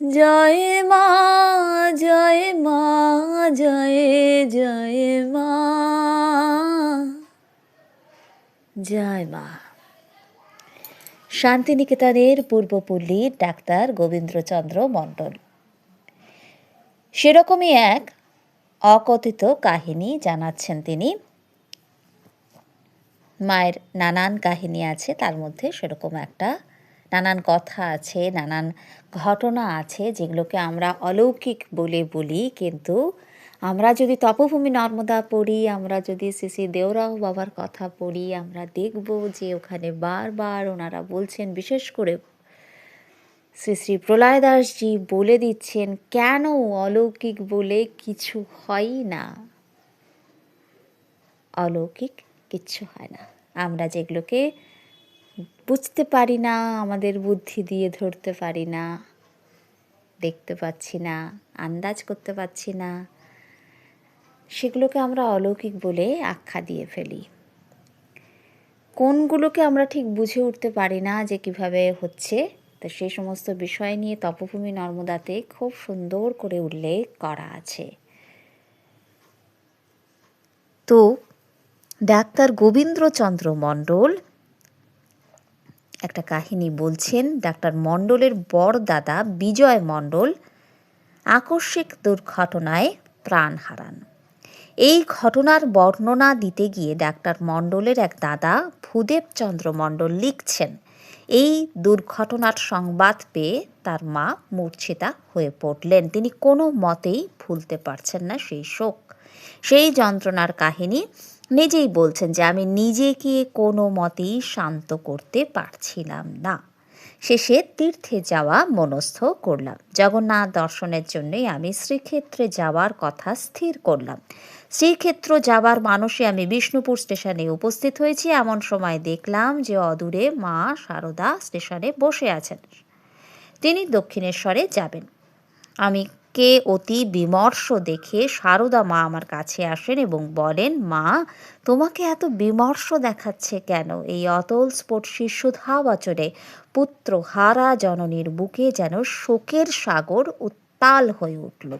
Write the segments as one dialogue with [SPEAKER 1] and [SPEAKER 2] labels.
[SPEAKER 1] জয় মা জয় মা, জয় জয় মা। জয় মা। শান্তিনিকেতনের পূর্বপল্লীর ডাক্তার গোবিন্দ্রচন্দ্র মণ্ডল। সেরকমই এক অকথিত কাহিনী জানাচ্ছেন তিনি। মায়ের নানান কাহিনী আছে, তার মধ্যে সেরকম একটা নানান কথা আছে, নানান ঘটনা আছে যেগুলোকে আমরা অলৌকিক বলে বলি। কিন্তু আমরা যদি তপভূমি নর্মদা পড়ি, আমরা যদি শ্রী দেওরাও বাবার কথা পড়ি, আমরা দেখব যে ওখানে বারবার ওনারা বলছেন, বিশেষ করে শ্রী শ্রী প্রলয় দাসজি বলে দিচ্ছেন, কেন অলৌকিক বলে কিছু হয় না? অলৌকিক কিচ্ছু হয় না। আমরা যেগুলোকে বুঝতে পারি না, আমাদের বুদ্ধি দিয়ে ধরতে পারি না, দেখতে পাচ্ছি না, আন্দাজ করতে পারছি না, সেগুলোকে আমরা অলৌকিক বলে আখ্যা দিয়ে ফেলি। কোনগুলোকে আমরা ঠিক বুঝে উঠতে পারি না যে কীভাবে হচ্ছে, তো সেই সমস্ত বিষয় নিয়ে তপভূমি নর্মদাতে খুব সুন্দর করে উল্লেখ করা আছে। তো, ডাক্তার গোবিন্দ্রচন্দ্র মণ্ডল একটা কাহিনী বলছেন ডাক্তার মণ্ডলের বড় দাদা বিজয় মণ্ডল, আকস্মিক দুর্ঘটনায় প্রাণ হারান। এই ঘটনার বর্ণনা দিতে গিয়ে ডাক্তার মণ্ডলের এক দাদা ভূদেবচন্দ্র মণ্ডল লিখছেন, এই দুর্ঘটনার সংবাদ পেয়ে তার মা মূর্ছিতা হয়ে পড়লেন। তিনি কোনো মতেই ভুলতে পারছেন না সেই শোক। সেই যন্ত্রণার কাহিনী নিজেই বলছেন যে আমি নিজেকে কোনো মতেই শান্ত করতে পারছিলাম না। শেষে তীর্থে যাওয়া মনস্থ করলাম। জগন্নাথ দর্শনের জন্যই আমি শ্রীক্ষেত্রে যাওয়ার কথা স্থির করলাম। শ্রীক্ষেত্র যাবার মানুষে আমি বিষ্ণুপুর স্টেশনে উপস্থিত হয়েছি। এমন সময় দেখলাম যে অদূরে মা সারদা স্টেশনে বসে আছেন। তিনি দক্ষিণেশ্বরে যাবেন। আমি কে অতি বিমর্ষ দেখে সারদা মা আমার কাছে আসেন এবং বলেন, মা, তোমাকে এত বিমর্ষ দেখাচ্ছে কেন? এই অতল স্পর্শী সুধা বচনে পুত্র হারা জননীর বুকে যেন শোকের সাগর উত্তাল হয়ে উঠল।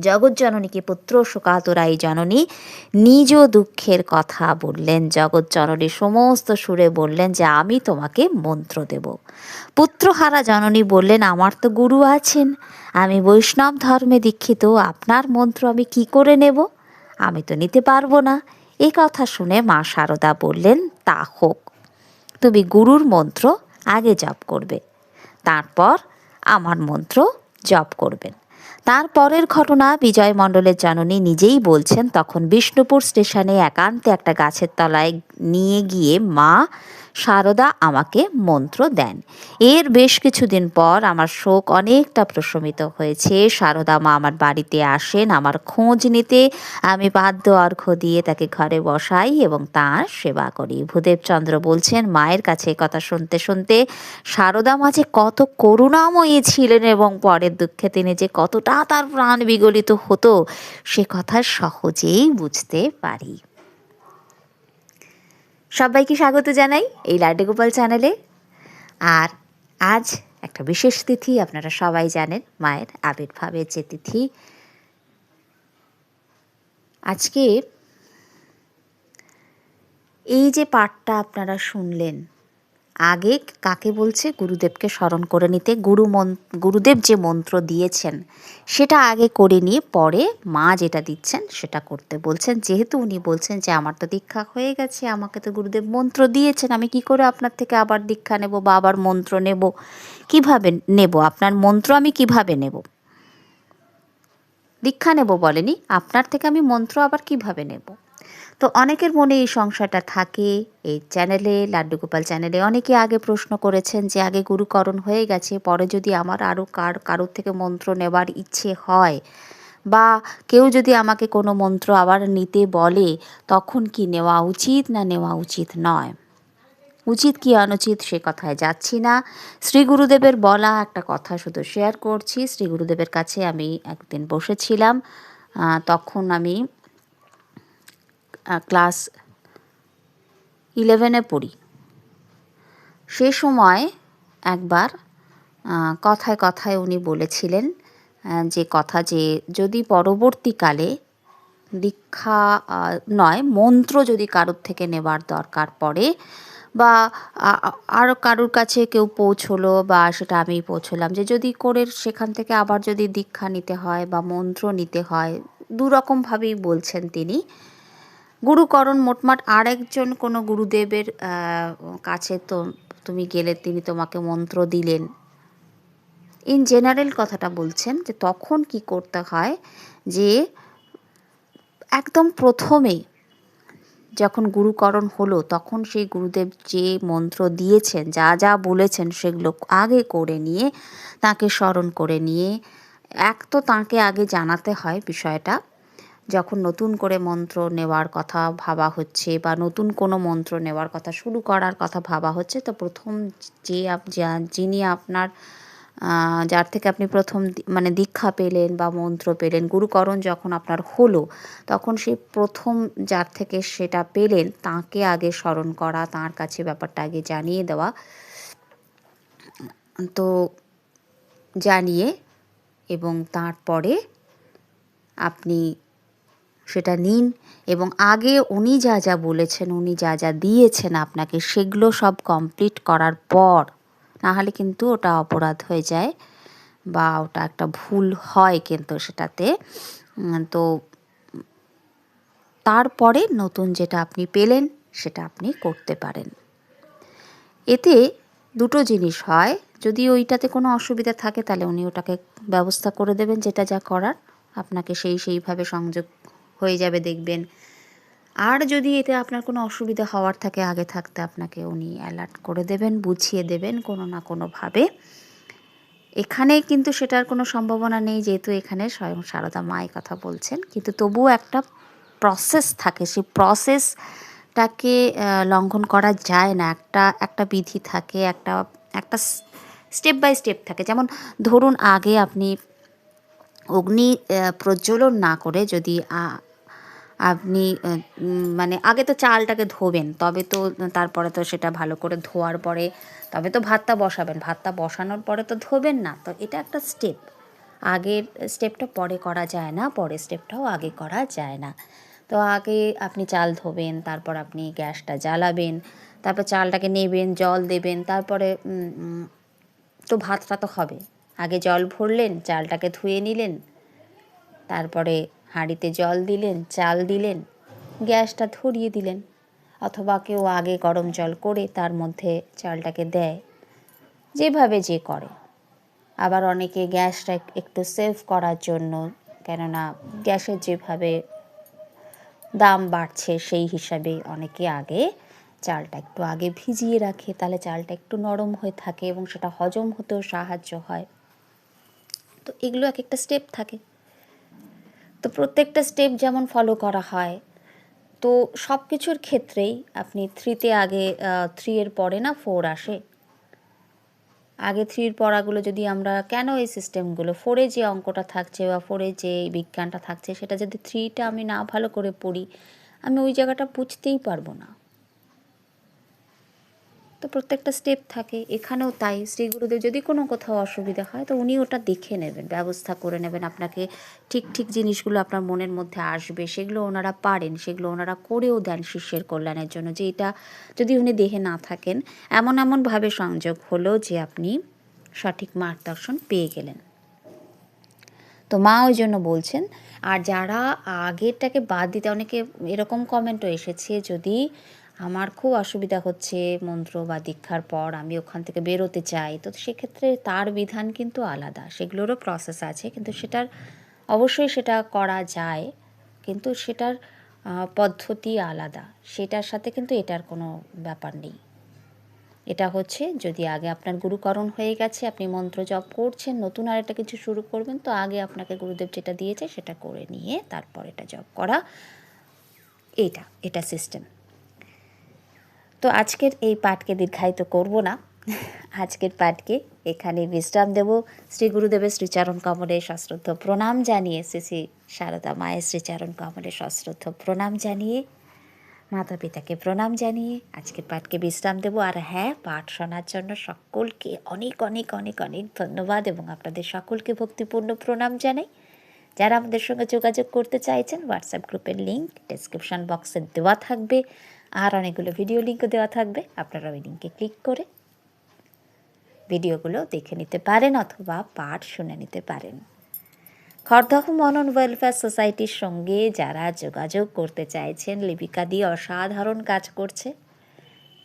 [SPEAKER 1] জগৎজননীকে পুত্র শোকাতুরাই জননী নিজ দুঃখের কথা বললেন। জগৎজননী সমস্ত সুরে বললেন যে, আমি তোমাকে মন্ত্র দেব। পুত্রহারা জননী বললেন, আমার তো গুরু আছেন। আমি বৈষ্ণব ধর্মে দীক্ষিত। আপনার মন্ত্র আমি কি করে নেব? আমি তো নিতে পারব না। এই কথা শুনে মা শারদা বললেন, তা হোক, তুমি গুরুর মন্ত্র আগে জপ করবে। তারপর আমার মন্ত্র জপ করবেন। তারপরের ঘটনা বিজয় মণ্ডলের জননী নিজেই বলছেন, তখন বিষ্ণুপুর স্টেশনে একান্তে একটা গাছের তলায় নিয়ে গিয়ে মা সারদা আমাকে মন্ত্র দেন। এর বেশ কিছুদিন পর আমার শোক অনেকটা প্রশমিত হয়েছে। সারদা মা আমার বাড়িতে আসেন, আমার খোঁজ নিতে। আমি বাদ্য অর্ঘ দিয়ে তাকে ঘরে বসাই এবং তার সেবা করি। ভূদেবচন্দ্র বলছেন, মায়ের কাছে কথা শুনতে শুনতে সারদা মাঝে কত করুণাময়ী ছিলেন এবং পরের দুঃখে তিনি যে কতটা তার প্রাণ বিগলিত হতো, সে কথা সহজেই বুঝতে পারি। সবাইকে স্বাগত জানাই এই লাড্ডু গোপাল চ্যানেলে। আর আজ একটা বিশেষ তিথি, আপনারা সবাই জানেন, মায়ের আবির্ভাবের যে তিথি। আজকে এই যে পাঠটা আপনারা শুনলেন আগে কাকে বলছে? গুরুদেবকে স্মরণ করে নিতে। গুরু মন, গুরুদেব যে মন্ত্র দিয়েছেন, সেটা আগে করে নিয়ে পরে মা যেটা দিচ্ছেন, সেটা করতে বলছেন। যেহেতু উনি বলছেন যে, আমার তো দীক্ষা হয়ে গেছে, আমাকে তো গুরুদেব মন্ত্র দিয়েছেন, আমি কি করে আপনার থেকে আবার দীক্ষা নেব বা আবার মন্ত্র নেব? কীভাবে নেব? আপনার মন্ত্র আমি কীভাবে নেব? দীক্ষা নেব বলেনি। আপনার থেকে আমি মন্ত্র আবার কীভাবে নেব? তো অনেকের মনে এই সংশয়টা থাকে। এই চ্যানেলে লাড্ডু গোপাল চ্যানেলে অনেকে আগে প্রশ্ন করেছেন যে, আগে গুরুকরণ হয়ে গেছে, পরে যদি আমার আরও কার, কারোর থেকে মন্ত্র নেবার ইচ্ছে হয় বা কেউ যদি আমাকে কোনো মন্ত্র আবার নিতে বলে, তখন কি নেওয়া উচিত না নেওয়া উচিত নয়? উচিত কি অনুচিত সে কথায় যাচ্ছি না। শ্রী গুরুদেবের বলা একটা কথা শুধু শেয়ার করছি। শ্রী গুরুদেবের কাছে আমি একদিন বসেছিলাম। তখন আমি ক্লাস ইলেভেনে পড়ি। সে সময় একবার কথায় কথায় উনি বলেছিলেন যে কথা যে যদি পরবর্তীকালে দীক্ষা নয়, মন্ত্র যদি কারোর থেকে নেবার দরকার পড়ে বা আরও কারোর কাছে কেউ পৌঁছলো বা সেটা আমি পৌঁছলাম, যে যদি করে সেখান থেকে আবার যদি দীক্ষা নিতে হয় বা মন্ত্র নিতে হয় দু রকমভাবেই বলছেন তিনি। গুরুকরণ মোটমাট আরেকজন কোনো গুরুদেবের কাছে তো তুমি গেলে তিনি তোমাকে মন্ত্র দিলেন। ইন জেনারেল কথাটা বলছেন যে তখন কি করতে হয় যে একদম প্রথমে যখন গুরুকরণ হলো তখন সেই গুরুদেব যে মন্ত্র দিয়েছেন, যা যা বলেছেন সেগুলো আগে করে নিয়ে তাকে স্মরণ করে নিয়ে, এক তো তাকে আগে জানাতে হয় বিষয়টা যখন নতুন করে মন্ত্র নেওয়ার কথা ভাবা হচ্ছে বা নতুন কোনো মন্ত্র নেওয়ার কথা শুরু করার কথা ভাবা হচ্ছে, তো প্রথম যে যিনি আপনার যার থেকে আপনি প্রথম মানে দীক্ষা পেলেন বা মন্ত্র পেলেন গুরুকরণ যখন আপনার হলো, তখন সেই প্রথম যার থেকে সেটা পেলেন, তাকে আগে স্মরণ করা, তার কাছে ব্যাপারটা আগে জানিয়ে দেওয়া। তো জানিয়ে এবং তারপরে আপনি সেটা নিন এবং আগে উনি যা যা বলেছেন, উনি যা যা দিয়েছেন আপনাকে, সেগুলো সব কমপ্লিট করার পর নাহলে কিন্তু ওটা অপরাধ হয়ে যায় বা ওটা একটা ভুল হয় কিন্তু সেটাতে। তো তারপরে নতুন যেটা আপনি পেলেন, সেটা আপনি করতে পারেন। এতে দুটো জিনিস হয়, যদি ওইটাতে কোনো অসুবিধা থাকে তাহলে উনি ওটাকে ব্যবস্থা করে দেবেন যেটা যা করার, আপনাকে সেই সেইভাবে সংযোগ হয়ে যাবে দেখবেন। আর যদি এতে আপনার কোনো অসুবিধা হওয়ার থাকে, আগে থাকতে আপনাকে উনি অ্যালার্ট করে দেবেন, বুঝিয়ে দেবেন কোনো না কোনোভাবে। এখানে কিন্তু সেটার কোনো সম্ভাবনা নেই, যেহেতু এখানে স্বয়ং সারদা মাই কথা বলছেন। কিন্তু তবুও একটা প্রসেস থাকে সেই প্রসেসটাকে লঙ্ঘন করা যায় না। একটা একটা বিধি থাকে, একটা একটা স্টেপ বাই স্টেপ থাকে। যেমন ধরুন আগে আপনি অগ্নি প্রজ্বলন না করে যদি আপনি মানে আগে তো চালটাকে ধোবেন, তবে তো, তারপরে তো সেটা ভালো করে ধোয়ার পরে, তবে তো ভাতটা বসাবেন। ভাতটা বসানোর পরে তো ধোবেন না, তো এটা একটা স্টেপ আগের স্টেপটা পরে করা যায় না, পরের স্টেপটাও আগে করা যায় না। তো আগে আপনি চাল ধোবেন, তারপর আপনি গ্যাসটা জ্বালাবেন, তারপর চালটাকে নেবেন, জল দেবেন, তারপরে তো ভাতটা তো হবে। আগে জল ভরলেন, চালটাকে ধুয়ে নিলেন, তারপরে হাঁড়িতে জল দিলেন, চাল দিলেন, গ্যাসটা ধরিয়ে দিলেন, অথবা কেউ আগে গরম জল করে তার মধ্যে চালটাকে দেয়। যেভাবে যে করে। আবার অনেকে গ্যাসটা একটু সেভ করার জন্য, কেননা গ্যাসের যেভাবে দাম বাড়ছে, সেই হিসাবে অনেকে আগে চালটা একটু আগে ভিজিয়ে রাখে, তাহলে চালটা একটু নরম হয়ে থাকে এবং সেটা হজম হতেও সাহায্য হয়। তো এগুলো এক একটা স্টেপ থাকে। তো প্রত্যেকটা স্টেপ যেমন ফলো করা হয়। তো সব কিছুর ক্ষেত্রেই আপনি থ্রিতে আগে থ্রি এর পরে না ফোর আসে। আগে থ্রির পড়াগুলো যদি আমরা কেন এই সিস্টেমগুলো ফোরে যে অঙ্কটা থাকছে বা ফোরে যে বিজ্ঞানটা থাকছে, সেটা যদি থ্রিটা আমি না ভালো করে পড়ি, আমি ওই জায়গাটা বুঝতেই পারব না। তো প্রত্যেকটা স্টেপ থাকে। এখানেও তাই। শ্রী গুরুদেব যদি কোনো কোথাও অসুবিধা হয়, তো উনি ওটা দেখে নেবেন, ব্যবস্থা করে নেবেন। আপনাকে ঠিক ঠিক জিনিসগুলো আপনার মনের মধ্যে আসবে, সেগুলো ওনারা পারেন, সেগুলো ওনারা করেও দেন শিষ্যের কল্যাণের জন্য। যে এটা যদি উনি দেখে না থাকেন, এমন, এমনভাবে সংযোগ হলো যে আপনি সঠিক মার্গদর্শন পেয়ে গেলেন। তো মা ওই জন্য বলছেন, আর যারা আগেরটাকে বাদ দিতে, অনেকে এরকম কমেন্টও এসেছে, যদি আমার খুব অসুবিধা হচ্ছে মন্ত্র বা দীক্ষার পর আমি ওখান থেকে বেরোতে চাই। তো সেক্ষেত্রে তার বিধান কিন্তু আলাদা। সেগুলোরও প্রসেস আছে, কিন্তু সেটার অবশ্যই সেটা করা যায়। কিন্তু সেটার পদ্ধতি আলাদা। সেটার সাথে কিন্তু এটার কোনো ব্যাপার নেই। এটা হচ্ছে যদি আগে আপনার গুরুকরণ হয়ে গেছে, আপনি মন্ত্র জপ করছেন, নতুন আর একটা কিছু শুরু করবেন, তো আগে আপনাকে গুরুদেব যেটা দিয়েছে সেটা করে নিয়ে তারপর এটা জপ করা। এটা এটা সিস্টেম তো আজকের এই পাঠকে দীর্ঘায়িত করব না। আজকের পাঠকে এখানে বিশ্রাম দেব। শ্রী গুরুদেবের শ্রীচরণ কমলে সশ্রদ্ধ প্রণাম জানিয়ে, শ্রী শ্রী শারদা মায়ের শ্রীচরণ কমলে সশ্রদ্ধ প্রণাম জানিয়ে মাতা পিতাকে প্রণাম জানিয়ে আজকের পাঠকে বিশ্রাম দেব। আর হ্যাঁ পাঠ শোনার জন্য সকলকে অনেক অনেক অনেক অনেক ধন্যবাদ এবং আপনাদের সকলকে ভক্তিপূর্ণ প্রণাম জানাই। যারা আমাদের সঙ্গে যোগাযোগ করতে চাইছেন, হোয়াটসঅ্যাপ গ্রুপের লিঙ্ক ডেসক্রিপশন বক্সে দেওয়া থাকবে। আর অনেকগুলো ভিডিও লিঙ্কও দেওয়া থাকবে, আপনারা ওই লিঙ্কে ক্লিক করে ভিডিওগুলো দেখে নিতে পারেন অথবা পাঠ শুনে নিতে পারেন। খড়দহ মনন ওয়েলফেয়ার সোসাইটির সঙ্গে যারা যোগাযোগ করতে চাইছেন লিপিকা দিয়ে অসাধারণ কাজ করছে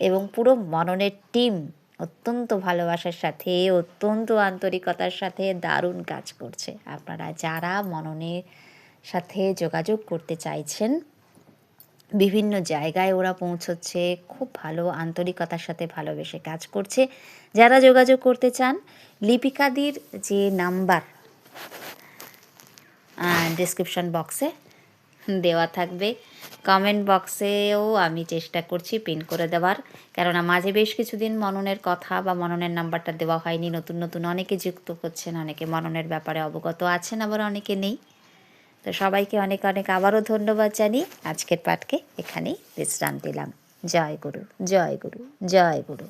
[SPEAKER 1] এবং পুরো মননের টিম অত্যন্ত ভালোবাসার সাথে, অত্যন্ত আন্তরিকতার সাথে দারুণ কাজ করছে। আপনারা যারা মননের সাথে যোগাযোগ করতে চাইছেন বিভিন্ন জায়গায় ওরা পৌঁছচ্ছে, খুব ভালো আন্তরিকতার সাথে ভালোবেসে কাজ করছে। যারা যোগাযোগ করতে চান, লিপিকাদির যে নাম্বার ডিসক্রিপশন বক্সে দেওয়া থাকবে। কমেন্ট বক্সেও আমি চেষ্টা করছি পিন করে দেওয়ার। কেননা মাঝে বেশ কিছুদিন মননের কথা বা মননের নাম্বারটা দেওয়া হয়নি। নতুন নতুন অনেকে যুক্ত হচ্ছেন, অনেকে মননের ব্যাপারে অবগত আছেন, আবার অনেকে নেই। তো সবাইকে অনেক অনেক আবারও ধন্যবাদ জানি। আজকের পাঠকে এখানেই বিশ্রাম দিলাম। জয় গুরু জয় গুরু জয় গুরু।